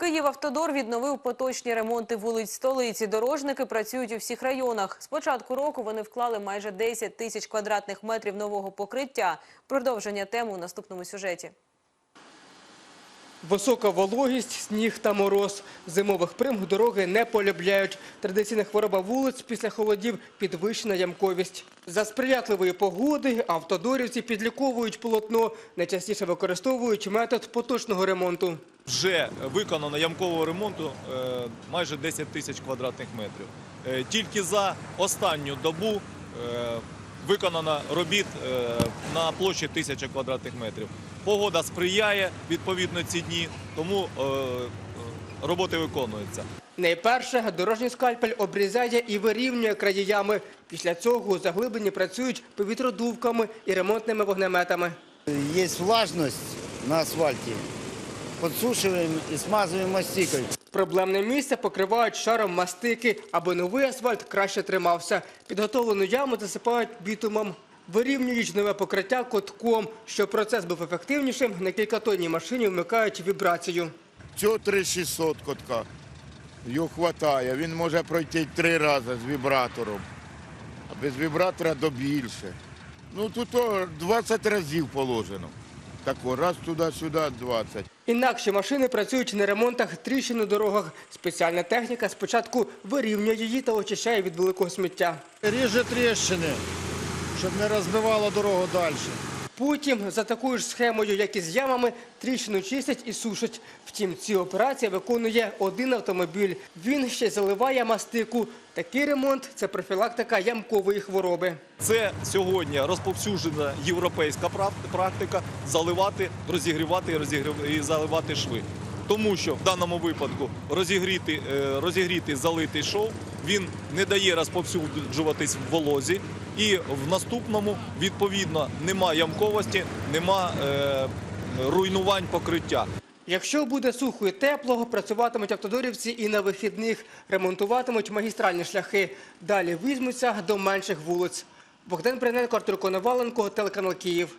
Київавтодор відновив поточні ремонти вулиць столиці. Дорожники працюють у всіх районах. З початку року вони вклали майже 10 тисяч квадратних метрів нового покриття. Продовження теми у наступному сюжеті. Висока вологість, сніг та мороз. Зимових примг дороги не полюбляють. Традиційна хвороба вулиць після холодів – підвищена ямковість. За сприятливої погоди автодорівці підліковують полотно, найчастіше використовують метод поточного ремонту. Вже виконано ямкового ремонту е, майже 10 тисяч квадратних метрів. Е, Тільки за останню добу е, виконано робіт е, на площі 1000 квадратних метрів. Погода сприяє відповідно ці дні, тому е, е, роботи виконуються. Найперше, дорожній скальпель обрізає і вирівнює краї ями. Після цього заглиблені працюють повітродувками і ремонтними вогнеметами. Есть влажность на асфальте. Подсушиваем и смазываем мастикой. Проблемне місце покривають шаром мастики, аби новий асфальт краще тримався. Підготовлену яму засипають бітумом. Вирівнюють нове покриття котком. Щоб процес був ефективнішим, на кількатонній машині вмикають вібрацію. Цього 3600 котка. Його хватає. Він може пройти три рази з вібратором. А без вібратора до більше. Ну тут 20 разів положено. Тако, раз туди-сюди 20. Інакші машини працюють на ремонтах тріщин на дорогах. Спеціальна техніка спочатку вирівнює її та очищає від великого сміття. ріже тріщини, щоб не розбивало дорогу далі. Потім за такою ж схемою, як і з ямами, тріщину чистять і сушать. Втім, ці операції виконує один автомобіль. Він ще заливає мастику. Такий ремонт це профілактика ямкової хвороби. Це сьогодні розповсюджена європейська практика заливати, розігрівати і, заливати шви. Тому що в даному випадку розігріти, е, розігріти залитий шов він не дає розповсюджуватись в волозі, і в наступному відповідно нема ямковості, нема е, руйнувань покриття. Якщо буде сухо і тепло, працюватимуть автодорівці і на вихідних, ремонтуватимуть магістральні шляхи. Далі візьмуться до менших вулиць. Богдан Бриненко, Артур Коноваленко, телеканал Київ.